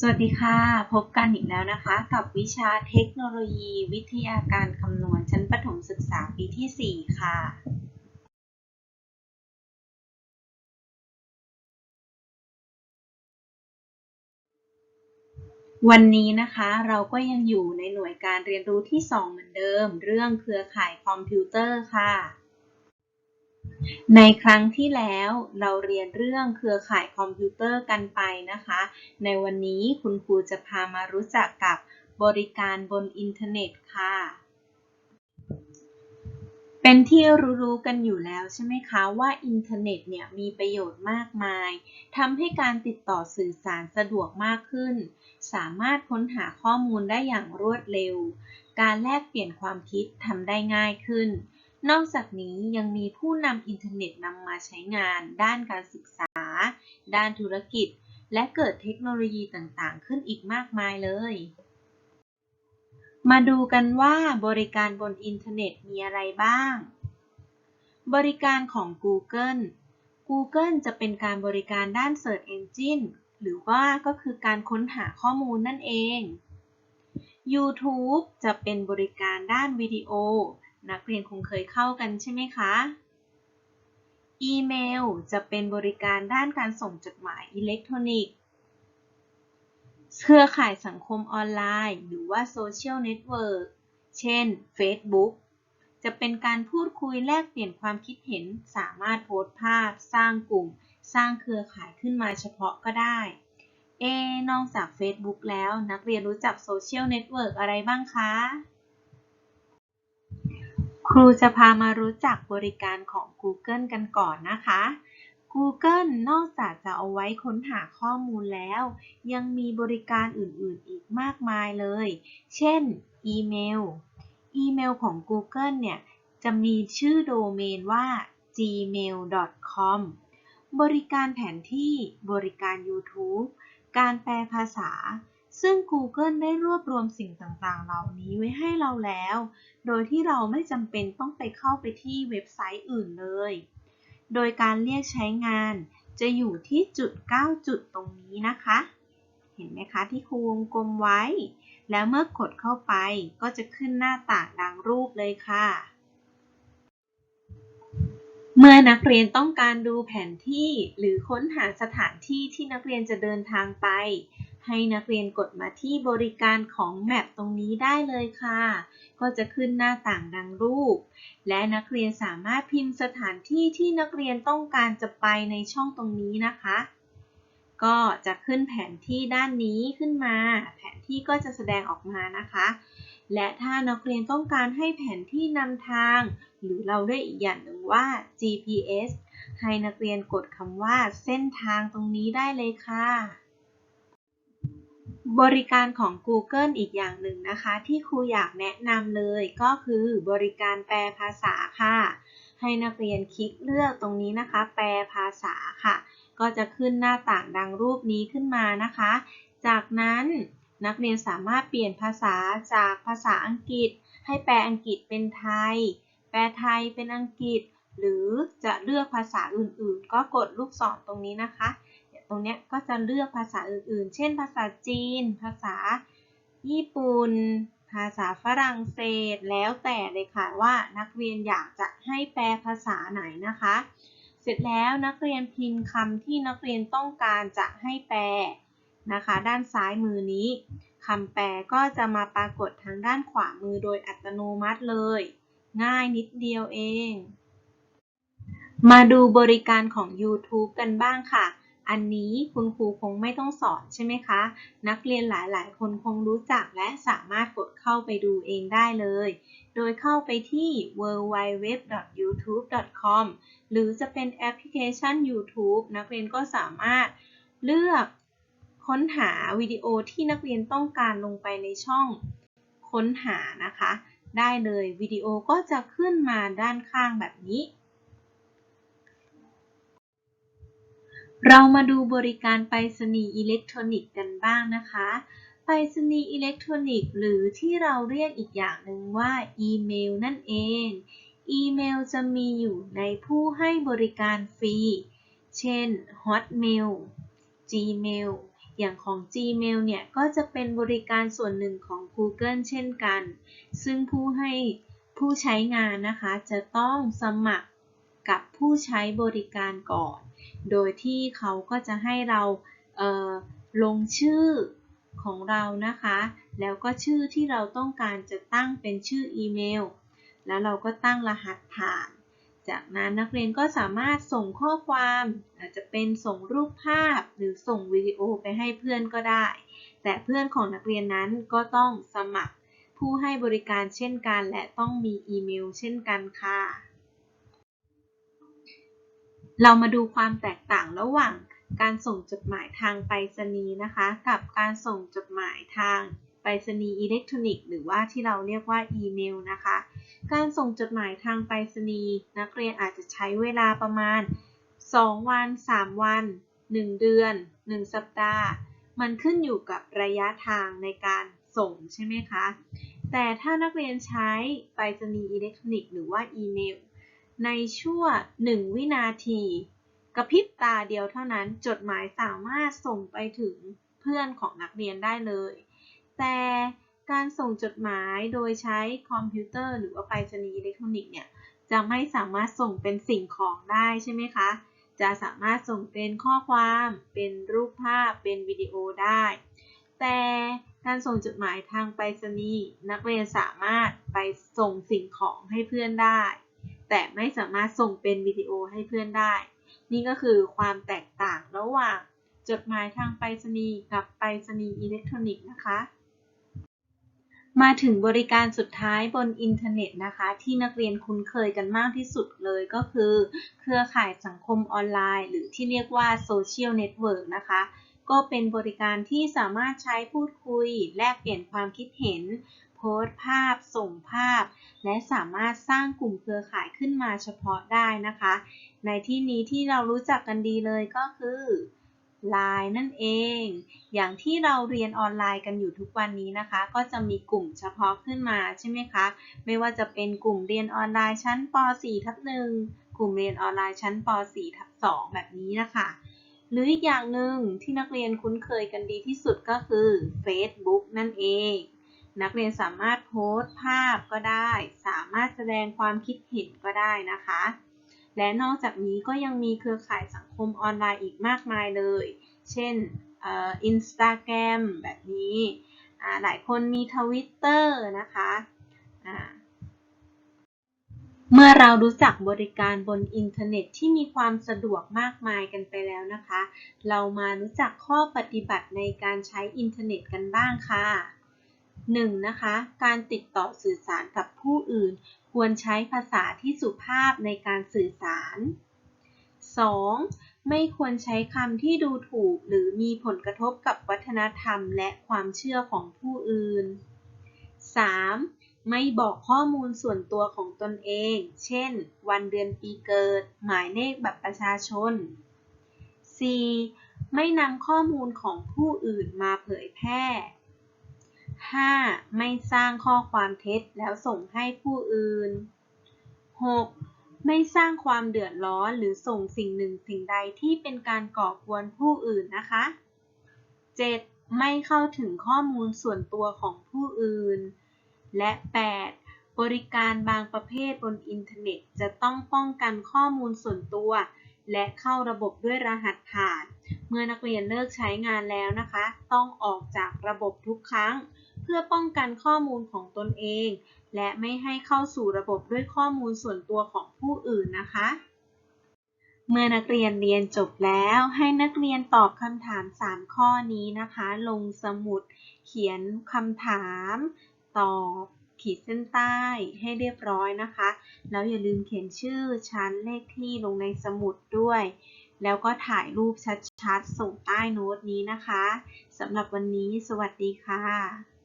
สวัสดีค่ะ พบกันอีกแล้วนะคะ กับวิชาเทคโนโลยี วิทยาการคำนวณชั้นประถมศึกษาปีที่ 4 ค่ะ วันนี้นะคะเราก็ยังอยู่ในหน่วยการเรียนรู้ที่ 2 เหมือนเดิม เรื่องเครือข่ายคอมพิวเตอร์ค่ะ ในครั้งที่แล้วเราเรียนเรื่องเครือข่ายคอมพิวเตอร์กันไปนะคะ ในวันนี้คุณครูจะพามารู้จักกับบริการบนอินเทอร์เน็ตค่ะ เป็นที่รู้ๆกันอยู่แล้วใช่ไหมคะว่าอินเทอร์เน็ตเนี่ยมีประโยชน์มากมายทำให้การติดต่อสื่อสารสะดวกมากขึ้น สามารถค้นหาข้อมูลได้อย่างรวดเร็ว การแลกเปลี่ยนความคิดทำได้ง่ายขึ้น นอกจากนี้ยังมีผู้นำอินเทอร์เน็ตนำมาใช้งาน ด้านการศึกษา ด้านธุรกิจ และเกิดเทคโนโลยีต่างๆ ขึ้นอีกมากมายเลย มาดูกันว่าบริการบนอินเทอร์เน็ตมีอะไรบ้าง บริการของ Google Google จะเป็นการบริการด้าน Search Engine หรือว่าก็คือการค้นหาข้อมูลนั่นเอง YouTube จะเป็นบริการด้านวิดีโอ นักเรียนคงเคยเข้ากันใช่ไหมคะ อีเมลจะเป็นบริการด้านการส่งจดหมายอิเล็กทรอนิกส์ เครือข่ายสังคมออนไลน์ หรือว่าโซเชียลเน็ตเวิร์กเช่น Facebook จะเป็นการพูดคุยแลกเปลี่ยนความคิดเห็น สามารถโพสต์ภาพ สร้างกลุ่ม สร้างเครือข่ายขึ้นมาเฉพาะก็ได้ เอนอกจาก Facebook แล้วนักเรียนรู้จักโซเชียลเน็ตเวิร์กอะไรบ้างคะ รูจะพามารู้จักบริการของ Google กันก่อนนะคะ Google นอกจากจะเอาไว้ค้นหาข้อมูลแล้ว ยังมีบริการอื่นๆอีกมากมายเลย เช่น อีเมล อีเมลของ Google เนี่ย จะมีชื่อโดเมนว่า gmail.com บริการแผนที่ บริการ YouTube การแปลภาษา ซึ่ง Google ได้รวบรวมสิ่งต่างๆ เหล่านี้ไว้ให้เราแล้ว โดยที่เราไม่จำเป็นต้องไปเข้าไปที่เว็บไซต์อื่นเลย โดยการเรียกใช้งานจะอยู่ที่จุด 9 จุดตรงนี้นะคะ เห็นไหมคะที่ครูวงกลมไว้ แล้วเมื่อกดเข้าไปก็จะขึ้นหน้าต่างดังรูปเลยค่ะ เมื่อนักเรียนต้องการดูแผนที่หรือค้นหาสถานที่ที่นักเรียนจะเดินทางไป ให้นักเรียนกดมาที่บริการของแมปตรงนี้ได้เลยค่ะ ก็จะขึ้นหน้าต่างดังรูป และนักเรียนสามารถพิมพ์สถานที่ที่นักเรียนต้องการจะไปในช่องตรงนี้นะคะ ก็จะขึ้นแผนที่ด้านนี้ขึ้นมา แผนที่ก็จะแสดงออกมานะคะ และถ้านักเรียนต้องการให้แผนที่นำทาง หรือเราเรียกอีกอย่างหนึ่งว่า GPS ให้นักเรียนกดคำว่าเส้นทางตรงนี้ได้เลยค่ะ บริการของ Google อีกอย่างหนึ่งนะคะ ที่ครูอยากแนะนำเลยก็คือบริการแปลภาษาค่ะ ให้นักเรียนคลิกเลือกตรงนี้นะคะ แปลภาษาค่ะ ก็จะขึ้นหน้าต่างดังรูปนี้ขึ้นมานะคะ จากนั้นนักเรียนสามารถเปลี่ยนภาษาจากภาษาอังกฤษ ให้แปลอังกฤษเป็นไทย แปลไทยเป็นอังกฤษ หรือจะเลือกภาษาอื่นๆ ก็กดลูกศรตรงนี้นะคะ ตรงนี้ก็จะเลือกภาษาอื่นๆ เช่น ภาษาจีน ภาษาญี่ปุ่น ภาษาฝรั่งเศส แล้วแต่เลยค่ะว่านักเรียนอยากจะให้แปลภาษาไหนนะคะ เสร็จแล้วนักเรียนพิมพ์คำที่นักเรียนต้องการจะให้แปลนะคะ ด้านซ้ายมือนี้คำแปลก็จะมาปรากฏทางด้านขวามือโดยอัตโนมัติเลย ง่ายนิดเดียวเอง มาดูบริการของ YouTube กันบ้างค่ะ อันนี้คุณครูคงไม่ต้องสอนใช่ไหมคะ นักเรียนหลายๆ คนคงรู้จักและสามารถกดเข้าไปดูเองได้เลย โดยเข้าไปที่ www.youtube.com หรือจะเป็นแอปพลิเคชัน YouTube นักเรียนก็สามารถเลือกค้นหาวิดีโอที่นักเรียนต้องการลงไปในช่องค้นหานะคะ ได้เลยวิดีโอก็จะขึ้นมาด้านข้างแบบนี้ เรามาดูบริการไปรษณีย์อิเล็กทรอนิกส์กันบ้างนะคะ ไปรษณีย์อิเล็กทรอนิกส์หรือที่เราเรียกอีกอย่างหนึ่งว่าอีเมลนั่นเอง อีเมลจะมีอยู่ในผู้ให้บริการฟรี เช่น Hotmail Gmail อย่างของ Gmail เนี่ย ก็จะเป็นบริการส่วนหนึ่งของ Google เช่นกัน ซึ่งผู้ให้ผู้ใช้งานนะคะ จะต้องสมัครกับผู้ใช้บริการก่อน โดยที่เขาก็จะให้เราเลงชื่อของเรานะคะ แล้วก็ชื่อที่เราต้องการจะตั้งเป็นชื่ออีเมล แล้วเราก็ตั้งรหัสผ่าน จากนั้นนักเรียนก็สามารถส่งข้อความ อาจจะเป็นส่งรูปภาพหรือส่งวิดีโอไปให้เพื่อนก็ได้ แต่เพื่อนของนักเรียนนั้นก็ต้องสมัครผู้ให้บริการเช่นกัน และต้องมีอีเมลเช่นกันค่ะ เรามาดูความแตกต่างระหว่างการส่งจดหมายทางไปรษณีย์นะคะ กับการส่งจดหมายทางไปรษณีย์อิเล็กทรอนิกส์หรือว่าที่เราเรียกว่าอีเมลนะคะ การส่งจดหมายทางไปรษณีย์นักเรียนอาจจะใช้เวลาประมาณ 2 วัน 3 วัน 1 เดือน 1 สัปดาห์ มันขึ้นอยู่กับระยะทางในการส่งใช่ไหมคะ แต่ถ้านักเรียนใช้ไปรษณีย์อิเล็กทรอนิกส์หรือว่าอีเมล ในช่วง1วินาที กระพริบตาเดียวเท่านั้นจดหมายสามารถส่งไปถึงเพื่อนของนักเรียนได้เลย แต่การส่งจดหมายโดยใช้คอมพิวเตอร์หรือว่าไปรษณีย์อิเล็กทรอนิกส์เนี่ยจะไม่สามารถส่งเป็นสิ่งของได้ใช่ไหมคะ จะสามารถส่งเป็นข้อความ เป็นรูปภาพ เป็นวิดีโอได้ แต่การส่งจดหมายทางไปรษณีย์นักเรียนสามารถไปส่งสิ่งของให้เพื่อนได้ แต่ไม่สามารถส่งเป็นวิดีโอให้เพื่อนได้ นี่ก็คือความแตกต่างระหว่างจดหมายทางไปรษณีย์กับไปรษณีย์อิเล็กทรอนิกส์นะคะ มาถึงบริการสุดท้ายบนอินเทอร์เน็ตนะคะ ที่นักเรียนคุ้นเคยกันมากที่สุดเลยก็คือ เครือข่ายสังคมออนไลน์ หรือที่เรียกว่าโซเชียลเน็ตเวิร์กนะคะก็เป็นบริการที่สามารถใช้พูดคุย แลกเปลี่ยนความคิดเห็น สต์ภาพ ส่งภาพ และสามารถสร้างกลุ่มเครือข่ายขึ้นมาเฉพาะได้นะคะ ในที่นี้ที่เรารู้จักกันดีเลยก็คือ Line นั่นเอง อย่างที่เราเรียนออนไลน์กันอยู่ทุกวันนี้นะคะ ก็จะมีกลุ่มเฉพาะขึ้นมาใช่ไหมคะ ไม่ว่าจะเป็นกลุ่มเรียนออนไลน์ชั้นป .4 ทับ1กลุ่มเรียนออนไลน์ชั้นป .4 ทับ2แบบนี้นะคะ หรืออีกอย่างหนึ่งที่นักเรียนคุ้นเคยกันดีที่สุดก็คือ Facebook นั่นเอง นักเรียนสามารถโพสต์ภาพก็ได้ สามารถแสดงความคิดเห็นก็ได้นะคะ และนอกจากนี้ก็ยังมีเครือข่ายสังคมออนไลน์อีกมากมายเลย เช่นอินสตาแกรมแบบนี้หลายคนมีทวิตเตอร์นะคะเมื่อเรารู้จักบริการบนอินเทอร์เน็ตที่มีความสะดวกมากมายกันไปแล้วนะคะ เรามารู้จักข้อปฏิบัติในการใช้อินเทอร์เน็ตกันบ้างค่ะ 1. นะคะ การติดต่อสื่อสารกับผู้อื่น ควรใช้ภาษาที่สุภาพในการสื่อสาร 2. ไม่ควรใช้คำที่ดูถูกหรือมีผลกระทบกับวัฒนธรรมและความเชื่อของผู้อื่น 3. ไม่บอกข้อมูลส่วนตัวของตนเอง เช่น วันเดือนปีเกิด หมายเลขบัตรประชาชน 4. ไม่นำข้อมูลของผู้อื่นมาเผยแพร่ 5. ไม่สร้างข้อความเท็จแล้วส่งให้ผู้อื่น 6. ไม่สร้างความเดือดร้อนหรือส่งสิ่งหนึ่งสิ่งใดที่เป็นการก่อกวนผู้อื่นนะคะ 7. ไม่เข้าถึงข้อมูลส่วนตัวของผู้อื่น และ 8. บริการบางประเภทบนอินเทอร์เน็ตจะต้องป้องกันข้อมูลส่วนตัว และเข้าระบบด้วยรหัสผ่าน เมื่อนักเรียนเลิกใช้งานแล้วนะคะ ต้องออกจากระบบทุกครั้ง เพื่อป้องกันข้อมูลของตนเอง และไม่ให้เข้าสู่ระบบด้วยข้อมูลส่วนตัวของผู้อื่นนะคะ เมื่อนักเรียนเรียนจบแล้วให้นักเรียนตอบคำถาม 3 ข้อนี้นะคะ ลงสมุด เขียนคำถาม ตอบขีดเส้นใต้ให้เรียบร้อยนะคะ แล้วอย่าลืมเขียนชื่อชั้นเลขที่ลงในสมุดด้วย แล้วก็ถ่ายรูปชัดๆ ส่งใต้โน้ตนี้นะคะสำหรับวันนี้สวัสดีค่ะ